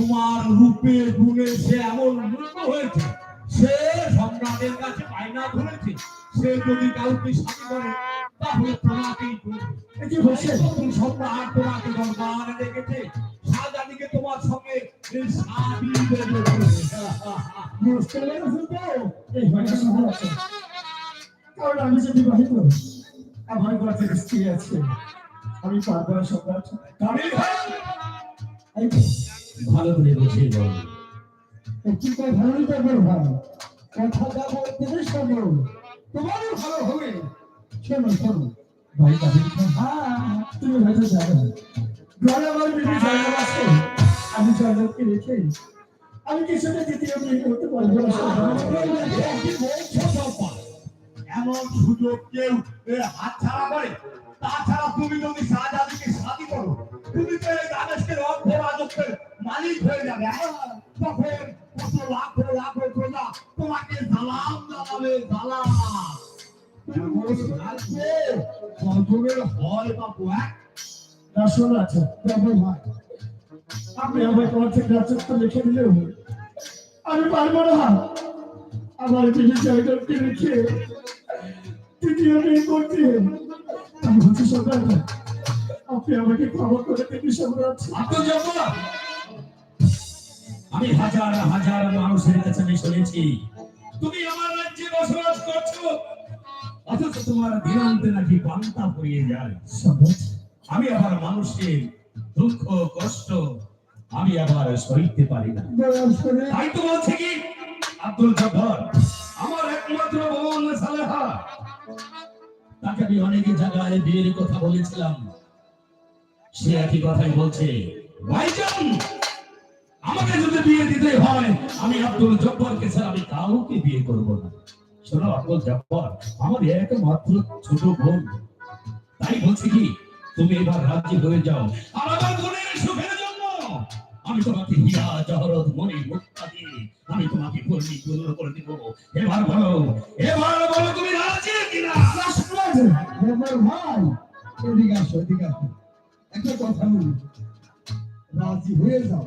তোমার রূপে গুণে সে এমন মুক্ত হয়েছে সে সম্রাটের কাছে বায়না ধরেছে। সে যদি কাউকে স্বামী করে তাহলে তোমাকেই সম্রাট তোমাকে দরবারে ডেকেছে। শাহজাদিকে তোমার সঙ্গে। কারণ আমি যে বিবাহিত আমার ঘরে স্ত্রী আছে আমি পারব না সম্রাট ভালো করে বসে বল। করে কথা যা বলতে তোমারও ভালো হবে। শোনো শোনো। ভাই হ্যাঁ তুমি হয়তো যাবে না ঘরে আমার বিবি জয়নাব আছে আমি রেখে আমি কিছুটা দ্বিতীয় বিয়ে করতে পারব? এমন সুযোগ কেউ হাত ছাড়া করে তাছাড়া তুমি যদি শাহজাদিকে শাদি করো তুমি তো এই দামেস্কের অর্থ রাজত্বের মালিক হয়ে যাবে? তখন কত লাখ লাখ প্রজা তোমাকে সালাম জানাবে কতবের হয় বাবু হ্যাঁ। আপনি আমার তোমার থেকে রাজত্ব লিখে দিলেও আমি পারব না। আমার বিবি জয়নাবকে রেখে তৃতীয় বিয়ে করতে আপনি আমাকে ক্ষমা করে দিন সম্রাট আমি হাজার হাজার মানুষের কাছে আমি শুনেছি তুমি আমার রাজ্যে বসবাস করছ। অথচ তোমার দিনান্তে নাকি পান্তা পড়িয়ে যায়। আমি আবার মানুষের দুঃখ কষ্ট আমি আবার সইতে পারি না। তাই তো বলছে কি আব্দুল জব্বার আমার একমাত্র বোন সালেহা। তাকে আমি অনেক জায়গায় বিয়ের কথা বলেছিলাম। সে একই কথাই বলছে ভাইজান আমাকে যদি বিয়ে দিতে হয়, আমি আব্দুল জব্বারকে ছাড়া আমি কাউকে বিয়ে করব না। শোনো, আব্দুল জব্বার, আমার একমাত্র ছোট বোন। তাই বলছি কি, তুমি এবার রাজি হয়ে যাও। আমার বোনের সুখের জন্য আমি তোমাকে হীরা জহরত মনি মুক্তা দিয়ে আমি তোমাকে পরিপূর্ণ করে দিব। এবার বলো এবার বলো, তুমি রাজি কিনা? আমার ভাই, এদিকে আসো এদিকে আসো। একটা কথা বলি, রাজি হয়ে যাও।